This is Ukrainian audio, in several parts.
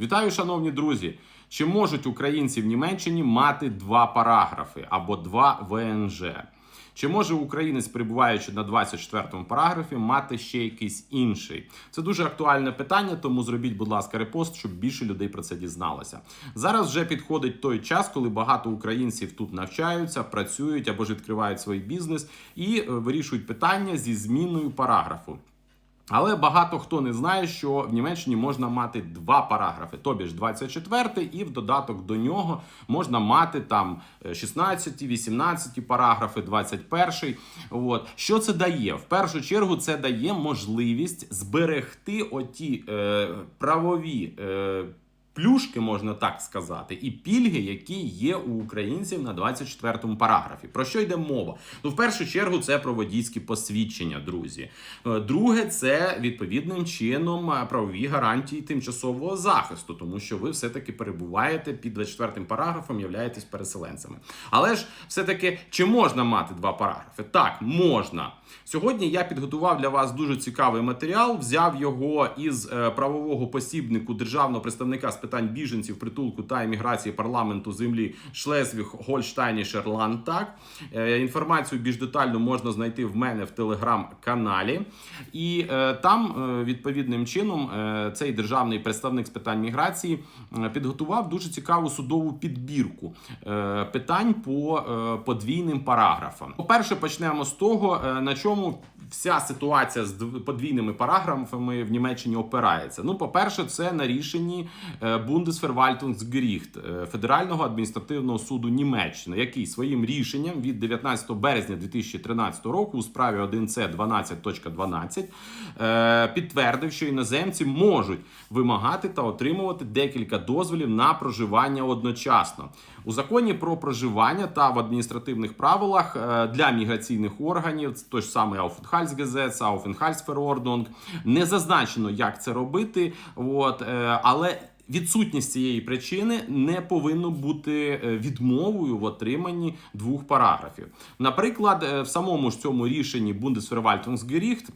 Вітаю, шановні друзі! Чи можуть українці в Німеччині мати два параграфи або два ВНЖ? Чи може українець, перебуваючи на 24-му параграфі, мати ще якийсь інший? Це дуже актуальне питання, тому зробіть, будь ласка, репост, щоб більше людей про це дізналося. Зараз вже підходить той час, коли багато українців тут навчаються, працюють або ж відкривають свій бізнес і е, вирішують питання зі зміною параграфу. Але багато хто не знає, що в Німеччині можна мати два параграфи, тобі ж 24 і в додаток до нього можна мати там е, 16, 18 параграфи, 21. От що це дає? В першу чергу це дає можливість зберегти оті е, правові. Е, Плюшки можна так сказати, і пільги, які є у українців на 24-му параграфі. Про що йде мова? Ну, в першу чергу, це про водійські посвідчення, друзі. Е, Друге, це відповідним чином е, правові гарантії тимчасового захисту, тому що ви все-таки перебуваєте під 24-м параграфом, являєтесь переселенцями. Але ж все-таки чи можна мати два параграфи? Так, можна. Сьогодні я підготував для вас дуже цікавий матеріал. Взяв його із е, правового посібнику державного представника з питань біженців, притулку та еміграції парламенту землі Шлезвіг Гольштайнішер Лантак. Е, Інформацію більш детально можна знайти в мене в телеграм-каналі. І е, там е, відповідним чином цей державний представник з питань міграції підготував дуже цікаву судову підбірку питань по подвійним параграфам. По-перше, почнемо з того, на чому вся ситуація з подвійними параграфами в Німеччині опирається. Ну, по-перше, це на рішенні е, Bundesverwaltungsgericht е, Федерального адміністративного суду Німеччини, який своїм рішенням від 19 березня 2013 року у справі 1С 12.12 е, підтвердив, що іноземці можуть вимагати та отримувати декілька дозволів на проживання одночасно. У законі про проживання та в адміністративних правилах для міграційних органів, той ж самий Aufenthaltsgesetz, Ауфенхальсферордунг. не зазначено, як це робити. От, е, але Відсутність цієї причини не повинно бути е, відмовою в отриманні двох параграфів. Наприклад, е, в самому ж цьому рішенні Bundesverwaltungsgericht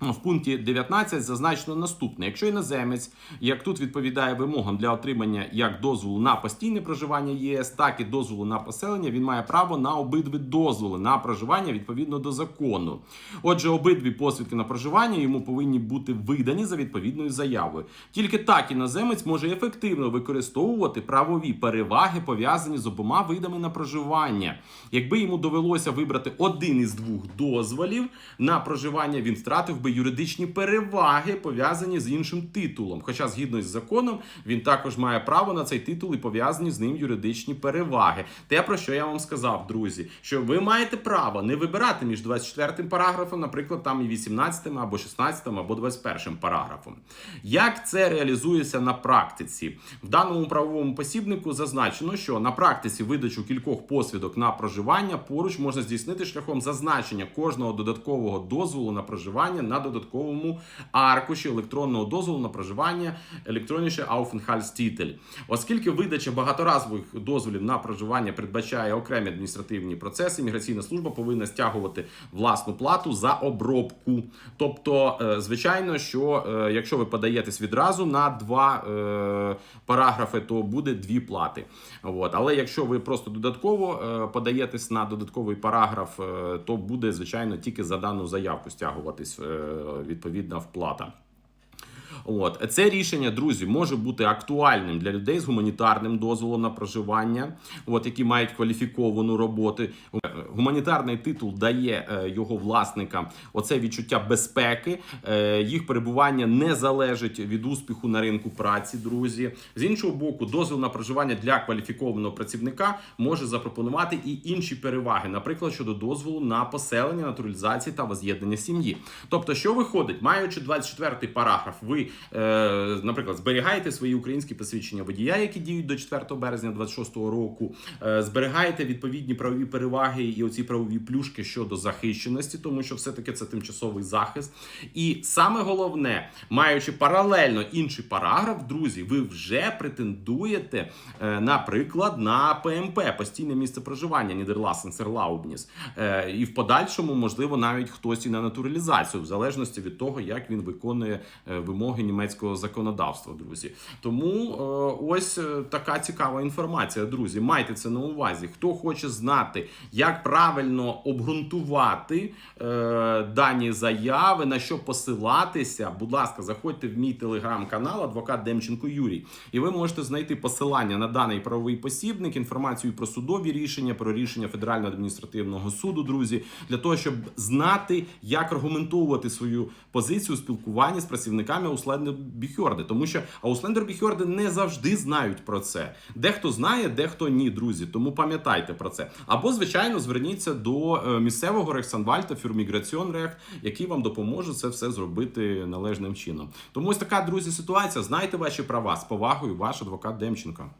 в пункті 19 зазначено наступне: якщо іноземець, як тут відповідає вимогам для отримання як дозволу на постійне проживання ЄС, так і дозволу на поселення, він має право на обидві дозволи на проживання відповідно до закону. Отже, обидві посвідки на проживання йому повинні бути видані за відповідною заявою. Тільки так іноземець може ефективно використовувати правові переваги, пов'язані з обома видами на проживання. Якби йому довелося вибрати один із двох дозволів на проживання, він втратив би юридичні переваги, пов'язані з іншим титулом. Хоча, згідно з законом, він також має право на цей титул і пов'язані з ним юридичні переваги. Те, про що я вам сказав, друзі, що ви маєте право не вибирати між 24 параграфом, наприклад, там і 18 або 16 або 21 параграфом. Як це реалізується на практиці? В даному правовому посібнику зазначено, що на практиці видачу кількох посвідок на проживання поруч можна здійснити шляхом зазначення кожного додаткового дозволу на проживання на додатковому аркуші електронного дозволу на проживання електроніше Aufenthaltstitel. Оскільки видача багаторазових дозволів на проживання передбачає окремі адміністративні процеси, міграційна служба повинна стягувати власну плату за обробку. Тобто, е, звичайно, що е, якщо ви подаєтесь відразу на два е, параграфи, то буде дві плати. От. Але якщо ви просто додатково подаєтесь на додатковий параграф, то буде звичайно тільки за дану заявку стягуватись відповідна вплата. От це рішення, друзі, може бути актуальним для людей з гуманітарним дозволом на проживання, от які мають кваліфіковану роботу. Гуманітарний титул дає е, його власникам оце відчуття безпеки. Е, їх перебування не залежить від успіху на ринку праці. Друзі, з іншого боку, дозвіл на проживання для кваліфікованого працівника може запропонувати і інші переваги, наприклад, щодо дозволу на поселення, натуралізації та воз'єднання сім'ї. Тобто, що виходить, маючи 24 параграф, ви, наприклад, зберігаєте свої українські посвідчення водія, які діють до 4 березня 26 року, е, зберігаєте відповідні правові переваги і оці правові плюшки щодо захищеності, тому що все-таки це тимчасовий захист. І саме головне, маючи паралельно інший параграф, друзі, ви вже претендуєте, е, наприклад, на ПМП постійне місце проживання Нідерласенсерлаубніс. Е, І в подальшому, можливо, навіть хтось і на натуралізацію, в залежності від того, як він виконує е, вимоги вимоги німецького законодавства, друзі. Тому е, ось е, така цікава інформація, друзі. Майте це на увазі. Хто хоче знати, як правильно обґрунтувати е, дані заяви, на що посилатися, будь ласка, заходьте в мій телеграм-канал Адвокат Демченко Юрій, і ви можете знайти посилання на даний правовий посібник, інформацію про судові рішення, про рішення Федерального адміністративного суду, друзі, для того, щоб знати, як аргументовувати свою позицію у спілкуванні з працівниками Ауслендер Біхьорди, тому що Ауслендер Біхьорди не завжди знають про це. Дехто знає, дехто ні, друзі. Тому пам'ятайте про це. Або, звичайно, зверніться до е, місцевого Рехсанвальта Фюрміграціон Рех, який вам допоможе це все зробити належним чином. Тому ось така, друзі, ситуація. Знайте ваші права з повагою, ваш адвокат Демченко.